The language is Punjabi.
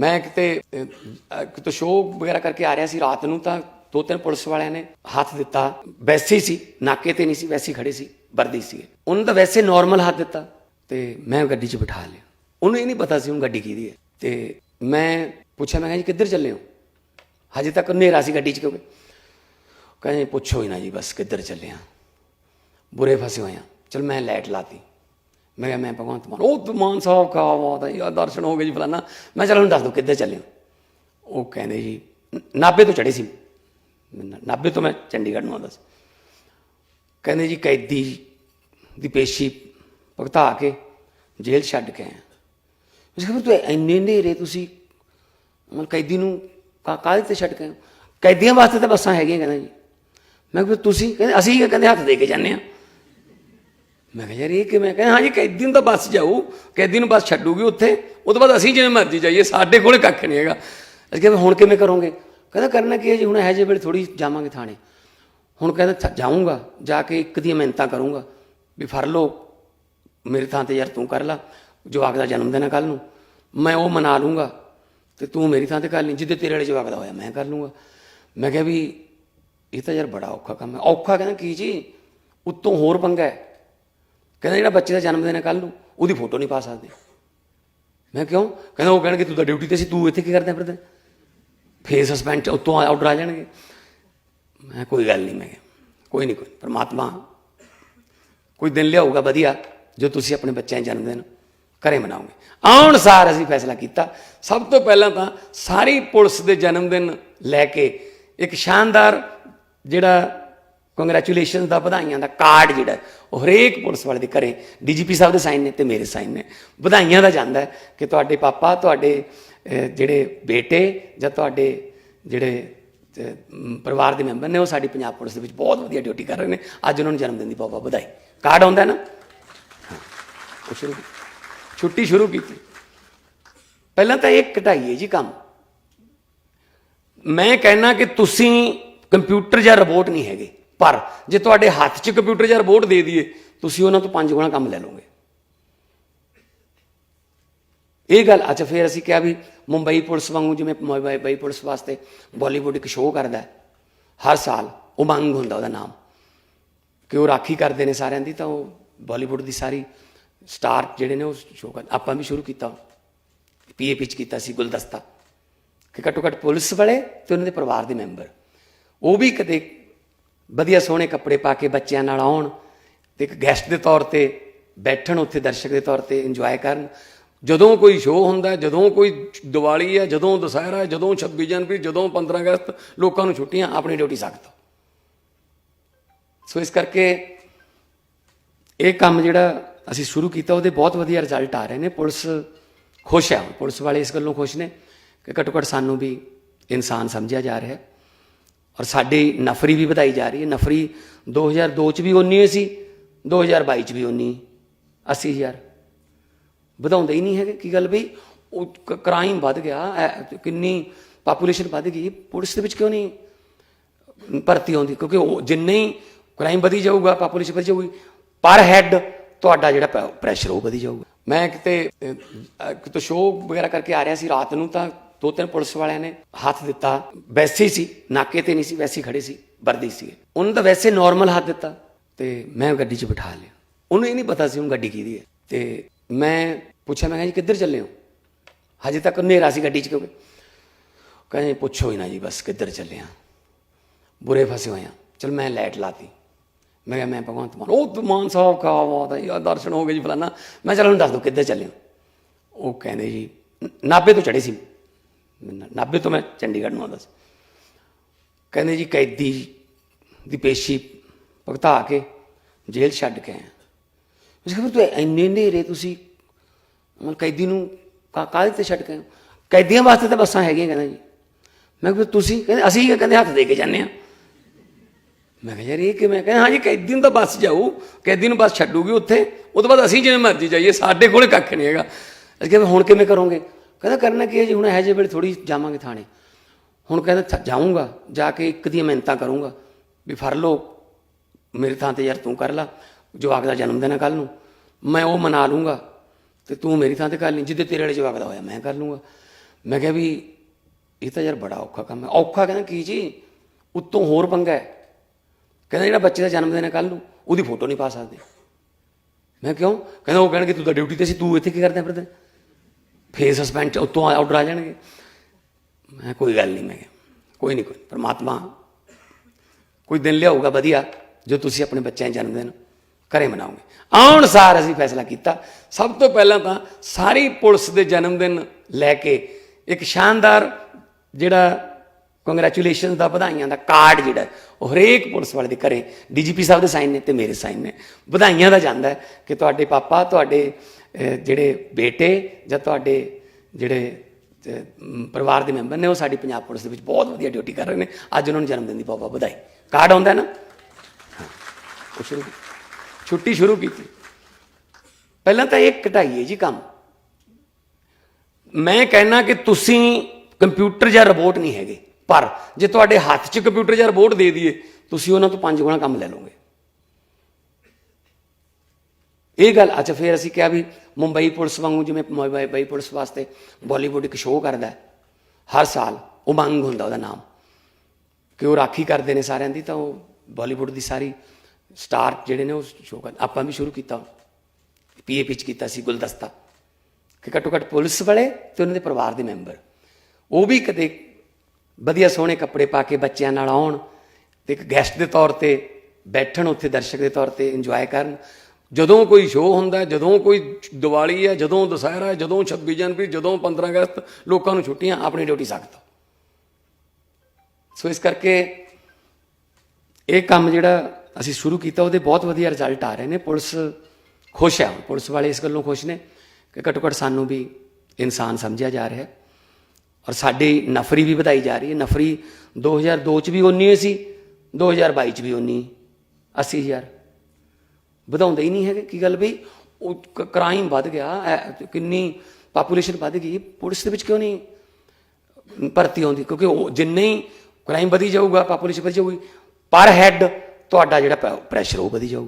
ਮੈਂ ਕਿਤੇ ਕਿਤੇ ਸ਼ੋਅ ਵਗੈਰਾ ਕਰਕੇ ਆ ਰਿਹਾ ਸੀ ਰਾਤ ਨੂੰ ਤਾਂ ਦੋ ਤਿੰਨ ਪੁਲਿਸ ਵਾਲਿਆਂ ਨੇ ਹੱਥ ਦਿੱਤਾ। ਵੈਸੇ ਸੀ, ਨਾਕੇ ਤੇ ਨਹੀਂ ਸੀ, ਵੈਸੇ ਹੀ ਖੜੇ ਸੀ, ਵਰਦੀ ਸੀ। ਉਹਨੂੰ ਤਾਂ ਵੈਸੇ ਨਾਰਮਲ ਹੱਥ ਦਿੱਤਾ ਤੇ ਮੈਂ ਗੱਡੀ 'ਚ ਬਿਠਾ ਲਿਆ। ਉਹਨੂੰ ਇਹ ਨਹੀਂ ਪਤਾ ਸੀ ਉਹ ਗੱਡੀ ਕਿਹਦੀ ਹੈ। ਤੇ ਮੈਂ ਪੁੱਛਿਆ, ਮੈਂ ਕਿਹਾ, ਜੀ, ਕਿੱਧਰ ਚੱਲੇ ਹੋ? ਹਜੇ ਤੱਕ ਹਨੇਰਾ ਸੀ ਗੱਡੀ 'ਚ ਕਿਉਂਕਿ। ਕਹਿੰਦੇ ਪੁੱਛੋ ਹੀ ਨਾ ਜੀ, ਬਸ ਕਿੱਧਰ ਚੱਲੇ ਆ? ਬੁਰੇ ਫਸੇ ਹੋਏ ਆ। ਚਲ ਮੈਂ ਲਾਈਟ ਲਾਤੀ। ਮੈਂ ਕਿਹਾ, ਮੈਂ ਭਗਵੰਤ ਮਾਨ। ਉਹ ਮਾਨ ਸਾਹਿਬ ਕਾ ਬਾਤ ਹੈ ਦਰਸ਼ਨ ਹੋ ਗਏ ਜੀ ਫਲਾਨਾ। ਮੈਂ ਚਲ ਉਹਨੂੰ ਦੱਸ ਦੋ, ਕਿੱਧਰ ਚੱਲੇ ਉਹ ਕਹਿੰਦੇ ਜੀ, ਨ- ਨਾਭੇ ਤੋਂ ਚੜੇ ਸੀ। ਮੈਂ ਨਾਭੇ ਤੋਂ ਮੈਂ ਚੰਡੀਗੜ੍ਹ ਨੂੰ ਆਉਂਦਾ ਸੀ। ਕਹਿੰਦੇ ਜੀ, ਕੈਦੀ ਦੀ ਪੇਸ਼ੀ ਭਗਤਾ ਕੇ ਜੇਲ੍ਹ ਛੱਡ ਕੇ ਆਇਆ ਉਸ ਕਹਿੰਦੇ ਤੂੰ ਇੰਨੇ ਨੇਰੇ ਤੁਸੀਂ, ਮਤਲਬ ਕੈਦੀ ਨੂੰ ਕਾ, ਕਾਹਦੇ ਤੇ ਛੱਡ ਕੇ ਆਏ ਕੈਦੀਆਂ ਵਾਸਤੇ ਤਾਂ ਬੱਸਾਂ ਹੈਗੀਆਂ, ਕਹਿੰਦਾ ਜੀ। ਮੈਂ ਕਿਹਾ, ਫਿਰ ਤੁਸੀਂ, ਕਹਿੰਦੇ, ਅਸੀਂ ਕਹਿੰਦੇ, ਹੱਥ ਦੇ ਕੇ ਜਾਂਦੇ ਆ। ਮੈਂ ਕਿਹਾ ਯਾਰ ਇਹ ਕਿਵੇਂ? ਹਾਂ ਜੀ ਕੈਦੀ ਨੂੰ ਤਾਂ ਬੱਸ ਜਾਊ ਕੈਦੀ ਨੂੰ ਬੱਸ ਛੱਡੂਗੀ ਉੱਥੇ। ਉਹ ਤੋਂ ਬਾਅਦ ਅਸੀਂ ਜਿਵੇਂ ਮਰਜ਼ੀ ਜਾਈਏ, ਸਾਡੇ ਕੋਲੇ ਕੱਖ ਨਹੀਂ ਹੈਗਾ। ਅਸੀਂ ਕਿਹਾ ਵੀ ਹੁਣ ਕਿਵੇਂ ਕਰੋਗੇ? ਕਹਿੰਦਾ, ਕਰਨਾ ਕੀ ਹੈ ਜੀ? ਹੁਣ ਇਹ ਜਿਹੇ ਵੇਲੇ ਥੋੜੀ ਜਾਵਾਂਗੇ ਥਾਣੇ। ਹੁਣ ਕਹਿੰਦਾ, ਥ- ਜਾਊਂਗਾ, ਜਾ ਕੇ ਇੱਕ ਦੀਆਂ ਮਿਹਨਤਾਂ ਕਰੂੰਗਾ। ਵੀ ਫੜ ਲਓ, ਮੇਰੇ ਥਾਂ ਤੇ ਯਾਰ ਤੂੰ ਕਰ ਲਾ ਜਵਾਕ ਦਾ ਜਨਮ ਦਿਨ ਹੈ ਕੱਲ ਨੂੰ। ਮੈਂ ਉਹ ਮਨਾ ਲੂੰਗਾ, ਤੇ ਤੂੰ ਮੇਰੀ ਥਾਂ ਤੇ ਕਰ ਲਈ, ਜਿੱਦੇ ਤੇਰੇ ਵਾਲੇ ਜਵਾਕ ਦਾ ਹੋਇਆ, ਮੈਂ ਕਰ ਲੂੰਗਾ। ਮੈਂ ਕਿਹਾ ਵੀ, ਇਹ ਤਾਂ ਯਾਰ ਬੜਾ ਔਖਾ ਕੰਮ ਹੈ। ਔਖਾ ਕਹਿੰਦਾ, ਕੀ ਜੀ? ਉੱਤੋਂ ਹੋਰ ਪੰਗਾ ਹੈ। ਕਹਿੰਦਾ ਜਿਹੜਾ ਬੱਚੇ ਦਾ ਜਨਮ ਦਿਨ ਹੈ ਕੱਲ ਨੂੰ, ਉਹਦੀ ਫੋਟੋ ਨਹੀਂ ਪਾ ਸਕਦੇ। ਮੈਂ ਕਿਉਂ? ਕਹਿੰਦਾ ਉਹ ਕਹਿਣਗੇ, ਤੂੰ ਤਾਂ ਡਿਊਟੀ ਤੇ ਸੀ, ਤੂੰ ਇੱਥੇ ਕੀ ਕਰਦਾ ਫਿਰਦਾ? ਫੇਰ ਸਸਪੈਂਡ ਉੱਤੋਂ ਆਰਡਰ ਆ ਜਾਣਗੇ। ਮੈਂ ਕੋਈ ਗੱਲ ਨਹੀਂ, ਮੈਂ ਕਿਹਾ, ਕੋਈ ਨਹੀਂ, ਕੋਈ ਪਰਮਾਤਮਾ ਕੋਈ ਦਿਨ ਲਿਆਊਗਾ ਵਧੀਆ, ਜੋ ਤੁਸੀਂ ਆਪਣੇ ਬੱਚਿਆਂ ਦੇ ਜਨਮ ਦਿਨ ਘਰੇ ਮਨਾਉਂਗੇ ਆਉਣ ਸਾਰ ਅਸੀਂ ਫੈਸਲਾ ਕੀਤਾ। ਸਭ ਤੋਂ ਪਹਿਲਾਂ ਤਾਂ ਸਾਰੀ ਪੁਲਿਸ ਦੇ ਜਨਮ ਦਿਨ ਲੈ ਕੇ ਇੱਕ ਸ਼ਾਨਦਾਰ ਜਿਹੜਾ ਕੰਗ੍ਰੈਚੁਲੇਸ਼ਨ ਦਾ ਵਧਾਈਆਂ ਦਾ ਕਾਰਡ ਜਿਹੜਾ ਉਹ ਹਰੇਕ ਪੁਲਿਸ ਵਾਲੇ ਦੇ ਘਰੇ ਡੀਜੀਪੀ ਸਾਹਿਬ ਦੇ ਸਾਈਨ ਨੇ ਤੇ ਮੇਰੇ ਸਾਈਨ ਨੇ। ਵਧਾਈਆਂ ਦਾ ਜਾਂਦਾ ਕਿ ਤੁਹਾਡੇ ਪਾਪਾ ਤੁਹਾਡੇ ਜਿਹੜੇ ਬੇਟੇ ਜਾਂ ਤੁਹਾਡੇ ਜਿਹੜੇ ਪਰਿਵਾਰ ਦੇ ਮੈਂਬਰ ਨੇ ਉਹ ਸਾਡੀ ਪੰਜਾਬ ਪੁਲਿਸ ਦੇ ਵਿੱਚ ਬਹੁਤ ਵਧੀਆ ਡਿਊਟੀ ਕਰ ਰਹੇ ਨੇ। ਅੱਜ ਉਹਨਾਂ ਨੂੰ ਜਨਮ ਦਿਨ ਦੀ ਬਹੁਤ ਬਹੁਤ ਵਧਾਈ। ਕਾਰਡ ਆਉਂਦਾ ਨਾ? ਹਾਂ, ਉਹ ਸ਼ੁਰੂ ਕੀਤੀ। ਛੁੱਟੀ ਸ਼ੁਰੂ ਕੀਤੀ। ਪਹਿਲਾਂ ਤਾਂ ਇਹ ਘਟਾਈਏ ਜੀ ਕੰਮ। ਮੈਂ ਕਹਿਣਾ ਕਿ ਤੁਸੀਂ ਕੰਪਿਊਟਰ ਜਾਂ ਰੋਬੋਟ ਨਹੀਂ ਹੈਗੇ। ਪਰ ਜੇ ਤੁਹਾਡੇ ਹੱਥ 'ਚ ਕੰਪਿਊਟਰ ਜਾਂ ਰੋਬੋਟ ਦੇ ਦਈਏ, ਤੁਸੀਂ ਉਹਨਾਂ ਤੋਂ ਪੰਜ ਗੁਣਾ ਕੰਮ ਲੈ ਲਓਗੇ। ਇਹ ਗੱਲ, ਅੱਛਾ, ਫਿਰ ਅਸੀਂ ਕਿਹਾ ਵੀ ਮੁੰਬਈ ਪੁਲਿਸ ਵਾਂਗੂ ਜਿਵੇਂ ਮੁੰਬਈ ਪੁਲਿਸ ਵਾਸਤੇ ਬਾਲੀਵੁੱਡ ਇੱਕ ਸ਼ੋਅ ਕਰਦਾ ਹਰ ਸਾਲ ਉਮੰਗ ਹੁੰਦਾ ਉਹਦਾ ਨਾਮ। ਕਿ ਉਹ ਰਾਖੀ ਕਰਦੇ ਨੇ ਸਾਰਿਆਂ ਦੀ, ਤਾਂ ਉਹ ਬਾਲੀਵੁੱਡ ਦੀ ਸਾਰੀ ਸਟਾਰ ਜਿਹੜੇ ਨੇ ਉਹ ਸ਼ੋਅ ਕਰ, ਆਪਾਂ ਵੀ ਸ਼ੁਰੂ ਕੀਤਾ ਪੀਏਪੀ ਚ ਕੀਤਾ ਸੀ ਗੁਲਦਸਤਾ। ਕਿ ਘੱਟੋ ਘੱਟ ਪੁਲਿਸ ਵਾਲੇ ਤੇ ਉਹਨਾਂ ਦੇ ਪਰਿਵਾਰ ਦੇ ਮੈਂਬਰ ਉਹ ਵੀ ਕਦੇ ਵਧੀਆ ਸੋਹਣੇ ਕੱਪੜੇ ਪਾ ਕੇ ਬੱਚਿਆਂ ਨਾਲ ਆਉਣ ਤੇ ਇੱਕ ਗੈਸਟ ਦੇ ਤੌਰ ਤੇ ਬੈਠਣ ਉੱਥੇ ਦਰਸ਼ਕ ਦੇ ਤੌਰ ਤੇ ਇੰਜੋਏ ਕਰਨ। ਜਦੋਂ ਕੋਈ ਸ਼ੋਅ ਹੁੰਦਾ, ਜਦੋਂ ਕੋਈ ਦੀਵਾਲੀ ਹੈ ਜਦੋਂ ਦੁਸਹਿਰਾ ਹੈ ਜਦੋਂ 26 ਜਨਵਰੀ, ਜਦੋਂ 15 ਅਗਸਤ, ਲੋਕਾਂ ਨੂੰ ਛੁੱਟੀਆਂ ਆਪਣੀ ਡਿਊਟੀ ਸਖਤ। ਸੋ ਇਸ ਕਰਕੇ ਇਹ ਕੰਮ ਜਿਹੜਾ ਅਸੀਂ ਸ਼ੁਰੂ ਕੀਤਾ, ਉਹਦੇ ਬਹੁਤ ਵਧੀਆ ਰਿਜ਼ਲਟ ਆ ਰਹੇ ਨੇ। ਪੁਲਿਸ ਖੁਸ਼ ਹੈ ਪੁਲਿਸ ਵਾਲੇ ਇਸ ਗੱਲੋਂ ਖੁਸ਼ ਨੇ ਕਿ ਘੱਟੋ ਘੱਟ ਸਾਨੂੰ ਵੀ ਇਨਸਾਨ ਸਮਝਿਆ ਜਾ ਰਿਹਾ। ਹੈ ਔਰ ਸਾਡੀ ਨਫਰੀ ਵੀ ਵਧਾਈ ਜਾ ਰਹੀ ਹੈ। ਨਫਰੀ 2002 ਚ ਵੀ ਉਨੀ ਹੀ ਸੀ 2022 ਚ ਵੀ ਉਨੀ 80000 ਵਧਾਉਂਦੇ ਹੀ ਨਹੀਂ ਹੈਗੇ, ਕੀ ਗੱਲ ਬਈ? ਉਹ ਕ੍ਰਾਈਮ ਵੱਧ ਗਿਆ ਕਿੰਨੀ ਪਾਪੂਲੇਸ਼ਨ ਵੱਧ ਗਈ, ਪੁਲਿਸ ਦੇ ਵਿੱਚ ਕਿਉਂ ਨਹੀਂ ਭਰਤੀ ਆਉਂਦੀ? ਕਿਉਂਕਿ ਉਹ ਜਿੰਨੇ ਹੀ ਕ੍ਰਾਈਮ ਵਧੀ ਜਾਊਗਾ ਪਾਪੂਲੇਸ਼ਨ ਵਧੀ ਜਾਊਗੀ, ਪਰ ਹੈੱਡ ਤੁਹਾਡਾ ਜਿਹੜਾ ਪ੍ਰੈਸ਼ਰ ਉਹ ਵਧੀ ਜਾਊਗਾ। ਮੈਂ ਕਿਤੇ ਕਿਤੇ ਸ਼ੋਅ ਵਗੈਰਾ ਕਰਕੇ ਆ ਰਿਹਾ ਸੀ, ਰਾਤ ਨੂੰ ਤਾਂ ਦੋ ਤਿੰਨ ਪੁਲਿਸ ਵਾਲਿਆਂ ਨੇ ਹੱਥ ਦਿੱਤਾ। ਵੈਸੇ ਹੀ ਸੀ, ਨਾਕੇ ਤੇ ਨਹੀਂ ਸੀ, ਵੈਸੇ ਹੀ ਖੜੇ ਸੀ, ਵਰਦੀ ਸੀ। ਉਹਨੂੰ ਤਾਂ ਵੈਸੇ ਨਾਰਮਲ ਹੱਥ ਦਿੱਤਾ ਤੇ ਮੈਂ ਗੱਡੀ 'ਚ ਬਿਠਾ ਲਿਆ। ਉਹਨੂੰ ਇਹ ਨਹੀਂ ਪਤਾ ਸੀ ਉਹ ਗੱਡੀ ਕਿਹਦੀ ਹੈ। ਤੇ ਮੈਂ ਪੁੱਛਿਆ, ਮੈਂ ਕਿਹਾ, ਜੀ ਕਿੱਧਰ ਚੱਲੇ ਹੋ? ਹਜੇ ਤੱਕ ਹਨੇਰਾ ਸੀ ਗੱਡੀ 'ਚ ਕਿਉਂਕਿ। ਕਹਿੰਦੇ ਪੁੱਛੋ ਹੀ ਨਾ ਜੀ, ਬਸ ਕਿੱਧਰ ਚੱਲੇ ਆ? ਬੁਰੇ ਫਸੇ ਹੋਏ ਆ। ਚਲ ਮੈਂ ਲਾਈਟ ਲਾਤੀ। ਮੈਂ ਕਿਹਾ, ਮੈਂ ਭਗਵੰਤ ਮਾਨ ਉਹ ਮਾਨ ਸਾਹਿਬ ਕਾ ਬਹੁਤ ਹੈ ਦਰਸ਼ਨ ਹੋ ਗਏ ਜੀ ਫਲਾਨਾ। ਮੈਂ ਚਲ ਹੁਣ ਦੱਸ ਦੋ ਕਿੱਧਰ ਚੱਲੇ ਹੋ? ਉਹ ਕਹਿੰਦੇ ਜੀ ਨ- ਨਾਭੇ ਤੋਂ ਚੜੇ ਸੀ। ਮੈਂ ਨਾਭੇ ਤੋਂ ਮੈਂ ਚੰਡੀਗੜ੍ਹ ਨੂੰ ਆਉਂਦਾ ਸੀ। ਕਹਿੰਦੇ ਜੀ ਕੈਦੀ ਦੀ ਪੇਸ਼ੀ ਭਗਤਾ ਕੇ ਜੇਲ੍ਹ ਛੱਡ ਕੇ ਆਇਆ ਉਸ ਕਹਿੰਦੇ ਤੂੰ ਇੰਨੇ ਨੇਰੇ ਤੁਸੀਂ ਮਤਲਬ ਕੈਦੀ ਨੂੰ ਕਾ, ਕਾਹਦੇ ਤੇ ਛੱਡ ਕੇ ਆਏ ਕੈਦੀਆਂ ਵਾਸਤੇ ਤਾਂ ਬੱਸਾਂ ਹੈਗੀਆਂ ਕਹਿੰਦਾ ਜੀ। ਮੈਂ ਕਿਹਾ ਫਿਰ ਤੁਸੀਂ ਕਹਿੰਦੇ, ਅਸੀਂ ਕਹਿੰਦੇ, ਹੱਥ ਦੇ ਕੇ ਜਾਂਦੇ ਆ। ਮੈਂ ਕਿਹਾ ਯਾਰ ਇਹ ਕਿਵੇਂ? ਕਹਿੰਦੇ ਹਾਂਜੀ ਕੈਦੀ ਨੂੰ ਤਾਂ ਬੱਸ ਜਾਊ। ਕੈਦੀ ਨੂੰ ਬੱਸ ਛੱਡੂਗੀ ਉੱਥੇ। ਉਹ ਤੋਂ ਬਾਅਦ ਅਸੀਂ ਜਿਵੇਂ ਮਰਜ਼ੀ ਜਾਈਏ, ਸਾਡੇ ਕੋਲੇ ਕੱਖ ਨਹੀਂ ਹੈਗਾ। ਅਸੀਂ ਕਿਹਾ ਵੀ ਹੁਣ ਕਿਵੇਂ ਕਰੋਗੇ? ਕਹਿੰਦਾ ਕਰਨਾ ਕੀ ਹੈ ਜੀ, ਹੁਣ ਇਹ ਜਿਹੇ ਵੇਲੇ ਥੋੜੀ ਜਾਵਾਂਗੇ ਥਾਣੇ। ਹੁਣ ਕਹਿੰਦਾ ਥ- ਜਾਊਂਗਾ, ਜਾ ਕੇ ਇੱਕ ਦੀਆਂ ਮਿਹਨਤਾਂ ਕਰੂੰਗਾ ਵੀ ਫੜ ਲਓ, ਮੇਰੇ ਥਾਂ ਤੇ ਯਾਰ ਤੂੰ ਕਰ ਲਾ ਜਵਾਕ ਦਾ ਜਨਮ ਦਿਨ ਹੈ ਕੱਲ ਨੂੰ, ਮੈਂ ਉਹ ਮਨਾ ਲੂੰਗਾ ਤੇ ਤੂੰ ਮੇਰੀ ਥਾਂ ਤੇ ਕਰ ਲਈ, ਜਿੱਦੇ ਤੇਰੇ ਵਾਲੇ ਜਵਾਕ ਦਾ ਹੋਇਆ ਮੈਂ ਕਰ ਲੂੰਗਾ। ਮੈਂ ਕਿਹਾ ਵੀ ਇਹ ਤਾਂ ਯਾਰ ਬੜਾ ਔਖਾ ਕੰਮ ਹੈ। ਔਖਾ ਕਹਿੰਦਾ ਕੀ ਜੀ, ਉੱਤੋਂ ਹੋਰ ਪੰਗਾ ਹੈ। ਕਹਿੰਦਾ ਜਿਹੜਾ ਬੱਚੇ ਦਾ ਜਨਮ ਦਿਨ ਹੈ ਕੱਲ ਨੂੰ, ਉਹਦੀ ਫੋਟੋ ਨਹੀਂ ਪਾ ਸਕਦੇ। ਮੈਂ ਕਿਉਂ? ਕਹਿੰਦਾ ਉਹ ਕਹਿਣਗੇ ਤੂੰ ਤਾਂ ਡਿਊਟੀ ਤੇ ਸੀ, ਤੂੰ ਇੱਥੇ ਕੀ ਕਰਦਾ ਫਿਰਦਾ ਫੇਰ ਸਸਪੈਂਡ ਉੱਤੋਂ ਆਰਡਰ ਆ ਜਾਣਗੇ। ਮੈਂ ਕੋਈ ਗੱਲ ਨਹੀਂ, ਮੈਂ ਕਿਹਾ, ਕੋਈ ਨਹੀਂ, ਕੋਈ ਪਰਮਾਤਮਾ ਕੋਈ ਦਿਨ ਲਿਆਊਗਾ ਵਧੀਆ, ਜੋ ਤੁਸੀਂ ਆਪਣੇ ਬੱਚਿਆਂ ਦੇ ਜਨਮ ਦਿਨ ਘਰੇ ਮਨਾਉਂਗੇ ਆਉਣ ਸਾਰ ਅਸੀਂ ਫੈਸਲਾ ਕੀਤਾ। ਸਭ ਤੋਂ ਪਹਿਲਾਂ ਤਾਂ ਸਾਰੀ ਪੁਲਿਸ ਦੇ ਜਨਮ ਦਿਨ ਲੈ ਕੇ ਇੱਕ ਸ਼ਾਨਦਾਰ ਜਿਹੜਾ ਕੰਗ੍ਰੈਚੁਲੇਸ਼ਨ ਦਾ ਵਧਾਈਆਂ ਦਾ ਕਾਰਡ ਜਿਹੜਾ, ਉਹ ਹਰੇਕ ਪੁਲਿਸ ਵਾਲੇ ਦੇ ਘਰੇ, ਡੀਜੀਪੀ ਸਾਹਿਬ ਦੇ ਸਾਈਨ ਨੇ ਤੇ ਮੇਰੇ ਸਾਈਨ ਨੇ, ਵਧਾਈਆਂ ਦਾ ਜਾਂਦਾ ਕਿ ਤੁਹਾਡੇ ਪਾਪਾ, ਤੁਹਾਡੇ ਜਿਹੜੇ ਬੇਟੇ ਜਾਂ ਤੁਹਾਡੇ ਜਿਹੜੇ ਪਰਿਵਾਰ ਦੇ ਮੈਂਬਰ ਨੇ ਉਹ ਸਾਡੀ ਪੰਜਾਬ ਪੁਲਿਸ ਦੇ ਵਿੱਚ ਬਹੁਤ ਵਧੀਆ ਡਿਊਟੀ ਕਰ ਰਹੇ ਨੇ। ਅੱਜ ਉਹਨਾਂ ਨੂੰ ਜਨਮ ਦਿਨ ਦੀ ਬਹੁਤ ਬਹੁਤ ਵਧਾਈ। ਕਾਰਡ ਆਉਂਦਾ ਨਾ? ਉਹ ਸ਼ੁਰੂ ਛੁੱਟੀ ਸ਼ੁਰੂ ਕੀਤੀ। ਪਹਿਲਾਂ ਤਾਂ ਇਹ ਘਟਾਈਏ ਜੀ ਕੰਮ। ਮੈਂ ਕਹਿਣਾ ਕਿ ਤੁਸੀਂ ਕੰਪਿਊਟਰ ਜਾਂ ਰੋਬੋਟ ਨਹੀਂ ਹੈਗੇ। ਪਰ ਜੇ ਤੁਹਾਡੇ ਹੱਥ 'ਚ ਕੰਪਿਊਟਰ ਜਾਂ ਰੋਬੋਟ ਦੇ ਦਈਏ ਤੁਸੀਂ ਉਹਨਾਂ ਤੋਂ ਪੰਜ ਗੁਣਾ ਕੰਮ ਲੈ ਲਓਗੇ। ਇਹ ਗੱਲ ਅੱਛਾ ਫਿਰ ਅਸੀਂ ਕਿਹਾ ਵੀ ਮੁੰਬਈ ਪੁਲਿਸ ਵਾਂਗੂ ਜਿਵੇਂ ਮੁੰਬਈ ਪੁਲਿਸ ਵਾਸਤੇ ਬਾਲੀਵੁੱਡ ਇੱਕ ਸ਼ੋਅ ਕਰਦਾ ਹਰ ਸਾਲ ਉਮੰਗ ਹੁੰਦਾ ਉਹਦਾ ਨਾਮ। ਕਿ ਉਹ ਰਾਖੀ ਕਰਦੇ ਨੇ ਸਾਰਿਆਂ ਦੀ, ਤਾਂ ਉਹ ਬਾਲੀਵੁੱਡ ਦੀ ਸਾਰੀ ਸਟਾਰ ਜਿਹੜੇ ਨੇ ਉਹ ਸ਼ੋਅ ਕਰ, ਆਪਾਂ ਵੀ ਸ਼ੁਰੂ ਕੀਤਾ ਪੀਏ ਚ ਕੀਤਾ ਸੀ ਗੁਲਦਸਤਾ। ਕਿ ਘੱਟੋ ਘੱਟ ਪੁਲਿਸ ਵਾਲੇ ਤੇ ਉਹਨਾਂ ਦੇ ਪਰਿਵਾਰ ਦੇ ਮੈਂਬਰ। ਉਹ ਵੀ ਕਦੇ ਵਧੀਆ ਸੋਹਣੇ ਕੱਪੜੇ ਪਾ ਕੇ ਬੱਚਿਆਂ ਨਾਲ ਆਉਣ ਤੇ ਇੱਕ ਗੈਸਟ ਦੇ ਤੌਰ ਤੇ ਬੈਠਣ ਉੱਥੇ, ਦਰਸ਼ਕ ਦੇ ਤੌਰ ਤੇ ਇੰਜੋਏ ਕਰਨ। ਜਦੋਂ ਕੋਈ ਸ਼ੋਅ ਹੁੰਦਾ, ਜਦੋਂ ਕੋਈ ਦੀਵਾਲੀ ਹੈ, ਜਦੋਂ ਦੁਸਹਿਰਾ ਹੈ, ਜਦੋਂ 26 ਜਨਵਰੀ, ਜਦੋਂ 15 ਅਗਸਤ, ਲੋਕਾਂ ਨੂੰ ਛੁੱਟੀਆਂ ਆਪਣੀ ਡਿਊਟੀ ਸਖਤ ਸੋ ਇਸ ਕਰਕੇ ਇਹ ਕੰਮ ਜਿਹੜਾ ਅਸੀਂ ਸ਼ੁਰੂ ਕੀਤਾ, ਉਹਦੇ ਬਹੁਤ ਵਧੀਆ ਰਿਜ਼ਲਟ ਆ ਰਹੇ ਨੇ। ਪੁਲਿਸ ਖੁਸ਼ ਹੈ ਪੁਲਿਸ ਵਾਲੇ ਇਸ ਗੱਲੋਂ ਖੁਸ਼ ਨੇ ਕਿ ਘੱਟੋ ਘੱਟ ਸਾਨੂੰ ਵੀ ਇਨਸਾਨ ਸਮਝਿਆ ਜਾ ਰਿਹਾ ਹੈ। ਔਰ ਸਾਡੀ ਨਫਰੀ ਵੀ ਵਧਾਈ ਜਾ ਰਹੀ ਹੈ। ਨਫਰੀ 2002 ਚ ਵੀ ਉਨੀ ਹੀ ਸੀ 2022 ਚ ਵੀ ਉਨੀ 80000 ਵਧਾਉਂਦੇ ਹੀ ਨਹੀਂ ਹੈਗੇ। ਕੀ ਗੱਲ ਬਈ? ਉਹ ਕ੍ਰਾਈਮ ਵੱਧ ਗਿਆ। ਕਿੰਨੀ ਪਾਪੂਲੇਸ਼ਨ ਵੱਧ ਗਈ। ਪੁਲਿਸ ਦੇ ਵਿੱਚ ਕਿਉਂ ਨਹੀਂ ਭਰਤੀ ਆਉਂਦੀ? ਕਿਉਂਕਿ ਉਹ ਜਿੰਨੇ ਹੀ ਕ੍ਰਾਈਮ ਵਧੀ ਜਾਊਗਾ ਪਾਪੂਲੇਸ਼ਨ ਵਧੀ ਜਾਊਗੀ, ਪਰ ਹੈੱਡ ਤੁਹਾਡਾ ਜਿਹੜਾ ਪ੍ਰੈਸ਼ਰ ਉਹ ਵਧੀ ਜਾਊਗਾ।